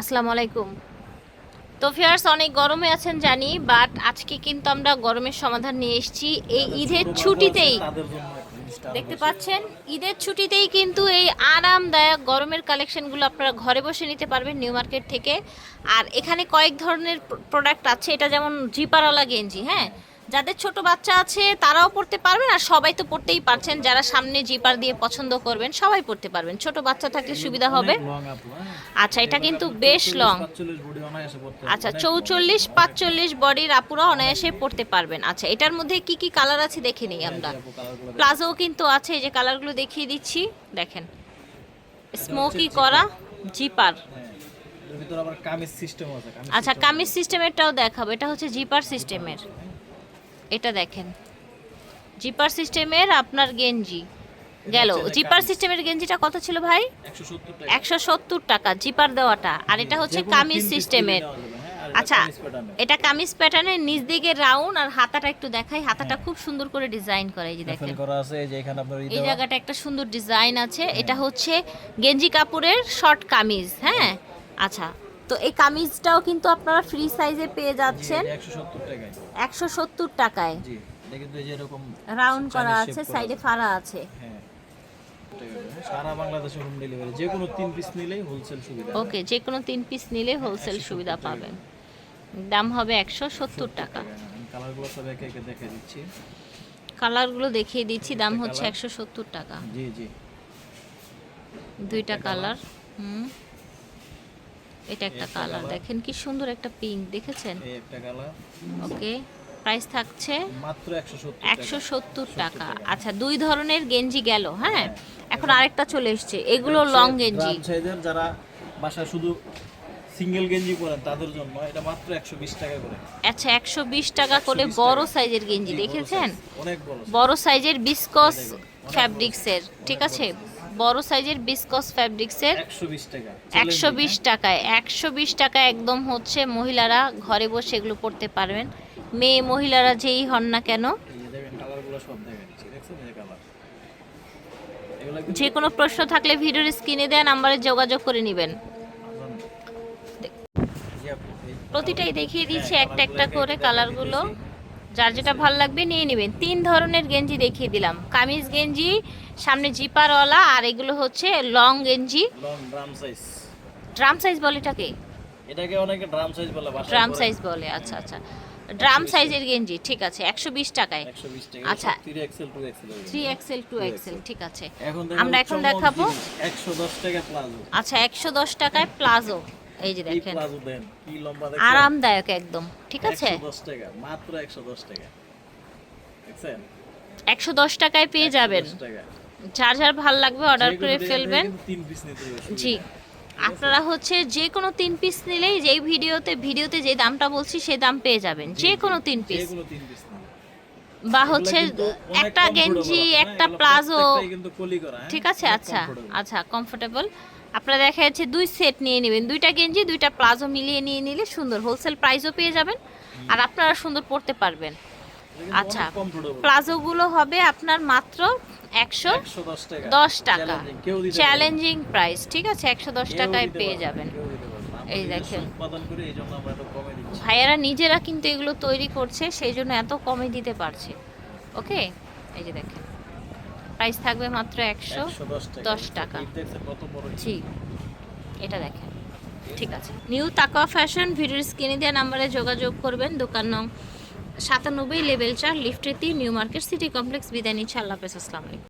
আসসালামু আলাইকুম। তো ফিয়ার্স অনেক গরমে আছেন জানি বাট আজকে কিন্তু আমরা গরমের সমাধান নিয়ে এসেছি। এই ঈদের ছুটিতেই দেখতে পাচ্ছেন ঈদের ছুটিতেই কিন্তু এই আরামদায়ক গরমের কালেকশনগুলো আপনারা ঘরে বসে নিতে পারবেন নিউ মার্কেট থেকে। আর এখানে কয়েক ধরনের প্রোডাক্ট আছে এটা যেমন জিপারওয়ালা গেঞ্জি হ্যাঁ? যাদের ছোট বাচ্চা আছে তারাও পড়তে পারবেন আর সবাই তো পড়তেই পারছেন। যারা সামনে জিপার দিয়ে পছন্দ করবেন সবাই পড়তে পারবেন। ছোট বাচ্চা থাকলে সুবিধা হবে। আচ্ছা এটা কিন্তু বেশ লং আচ্ছা চৌচল্লিশ পাঁচচল্লিশ বডির আপুরা অনায়াসে পড়তে পারবেন। আচ্ছা এটার মধ্যে কি কি কালার আছে দেখে নিই আমরা। প্লাজো কিন্তু আছে এই যে কালারগুলো দেখিয়ে দিচ্ছি। দেখেন। স্মোকি করা জিপার। ভিতরে কামিজ সিস্টেম আছে আচ্ছা কামিজ সিস্টেমেরটাও দেখাবো। এটা হচ্ছে জিপার সিস্টেমের এটা দেখেন। জিপার সিস্টেমের আপনার গেঞ্জি। গেল। জিপার সিস্টেমের গেঞ্জিটা কত ছিল ভাই? একশো সত্তর টাকা। জিপার দেওয়াটা। আর এটা হচ্ছে কামিজ সিস্টেমের। হ্যাঁ, আচ্ছা। এটা কামিজ প্যাটার্নের নিচ দিকে রাউন্ড আর হাতাটা একটু দেখাই। হাতাটা খুব সুন্দর করে ডিজাইন করে এই যে দেখেন। করা আছে এই যে এখানে আপনার এই জায়গাটা একটা সুন্দর ডিজাইন আছে। এটা হচ্ছে গেঞ্জি কাপড়ের শর্ট কামিজ। হ্যাঁ। আচ্ছা তো এই কামিজটাও কিন্তু আপনারা ফ্রি সাইজে পেয়ে যাচ্ছেন। এই যে 170 টাকায়। একশো সত্তর টাকায়। রাউন্ড করা আছে সাইডে আছে। ফাড়া আছে। হ্যাঁ। সারা বাংলাদেশে হোম ডেলিভারি যে কোনো তিন পিস নিলেই হোলসেল সুবিধা। ওকে যে কোনো তিন পিস নিলে হোলসেল সুবিধা পাবেন। দাম হবে একশো সত্তর টাকা। কালারগুলো সব একে একে দেখে দিচ্ছি। কালারগুলো দেখিয়ে দিচ্ছি দাম হচ্ছে একশো সত্তর টাকা। জি জি। দুইটা কালার হুম। এটা একটা কালার। দেখেন কি সুন্দর একটা পিঙ্ক দেখেছেন? ওকে প্রাইস থাকছে মাত্র 170 একশো টাকা। সত্তর টাকা। আচ্ছা দুই ধরনের গেঞ্জি গেল হ্যাঁ? হ্যাঁ, এখন আরেকটা চলে এসছে এগুলো লং গেঞ্জি। যারা বাসায় শুধু সিঙ্গেল গেঞ্জি পরেন তাদের জন্য এটা মাত্র 120 টাকা করে। আচ্ছা একশো বিশ টাকা করে 120 বড় সাইজের গেঞ্জি দেখেছেন? অনেক বড় বড় সাইজের বিসকস ফ্যাব্রিক্সের ঠিক আছে? বড় সাইজের বিসকস ফ্যাব্রিক্সের 120 একশো বিশ টাকায় একশো বিশ টাকা একদম হচ্ছে মহিলারা ঘরে বসে এগুলো পড়তে পারবেন। মেয়ে মহিলারা যেই হন না কেন। যে কোনো প্রশ্ন থাকলে ভিডিওর স্ক্রিনে দেওয়া নাম্বারে যোগাযোগ করে নেবেন। এই প্রতিটাই দেখিয়ে দিচ্ছি হ্যাঁ, একটা একটা করে কালারগুলো যার যেটা ভালো লাগবে নিয়ে নেবেন। তিন ধরনের গেঞ্জি দেখিয়ে দিলাম। কামিজ গেঞ্জি সামনে জিপারওয়ালা আর এগুলো হচ্ছে লং গেঞ্জি। Drum size. ড্রাম সাইজ বলে এটাকে? এটাকে অনেকে ড্রাম সাইজ বলে ড্রাম সাইজ বলে আচ্ছা আচ্ছা। ড্রাম সাইজের গেঞ্জি ঠিক আছে একশো বিশ টাকায়। 120 টাকা। আচ্ছা। 3 axle 2 axle three axle two axle ঠিক আছে। আমরা এখন দেখাবো। 110 টাকা প্লাজো। আচ্ছা একশো দশ টাকায় প্লাজো। এই যে দেখেন। কি লম্বা দেখছেন আরামদায়ক একদম ঠিক আছে? 110 টাকা মাত্র 110 টাকা। দেখছেন? একশো দশ টাকায় পেয়ে যাবেন। 110 যার যার ভালো লাগবে অর্ডার করে ফেলবেন। তিন পিস নিতে জি। আপনারা হচ্ছে যে কোনো তিন পিস নিলেই যেই ভিডিওতে ভিডিওতে যে দামটা বলছি সেই দাম পেয়ে যাবেন। যে কোনো তিন পিস। বা হচ্ছে একটা গেঞ্জি একটা প্লাজো। হ্যাঁ, ঠিক আছে আচ্ছা আচ্ছা কমফোর্টেবল আপনারা দেখা যাচ্ছে দুই সেট নিয়ে নেবেন। দুইটা গেঞ্জি দুইটা প্লাজো মিলিয়ে নিয়ে নিলে সুন্দর। হোলসেল প্রাইসও পেয়ে যাবেন। আর আপনারা সুন্দর পড়তে পারবেন। আচ্ছা। প্লাজোগুলো হবে আপনার মাত্র একশো দশ টাকা। চ্যালেঞ্জিং প্রাইস ঠিক আছে? একশো দশ টাকায় পেয়ে যাবেন। এই দেখেন। ভাইয়ারা নিজেরা কিন্তু এগুলো তৈরি করছে সেই জন্য এত কমে দিতে পারছে। ওকে? এই যে দেখেন। প্রাইস থাকবে মাত্র একশো দশ টাকা। জি। এটা দেখেন। ঠিক আছে। নিউ তাকওয়া ফ্যাশন ভিডিওর স্ক্রিনে দেওয়া নাম্বারে যোগাযোগ করবেন। দোকান নং সাতানব্বই লেভেল চার লিফটেতি নিউ মার্কেট সিটি কমপ্লেক্স বিদায় নিচ্ছে। আল্লাহ হাফেজ। আসসালামু আলাইকুম।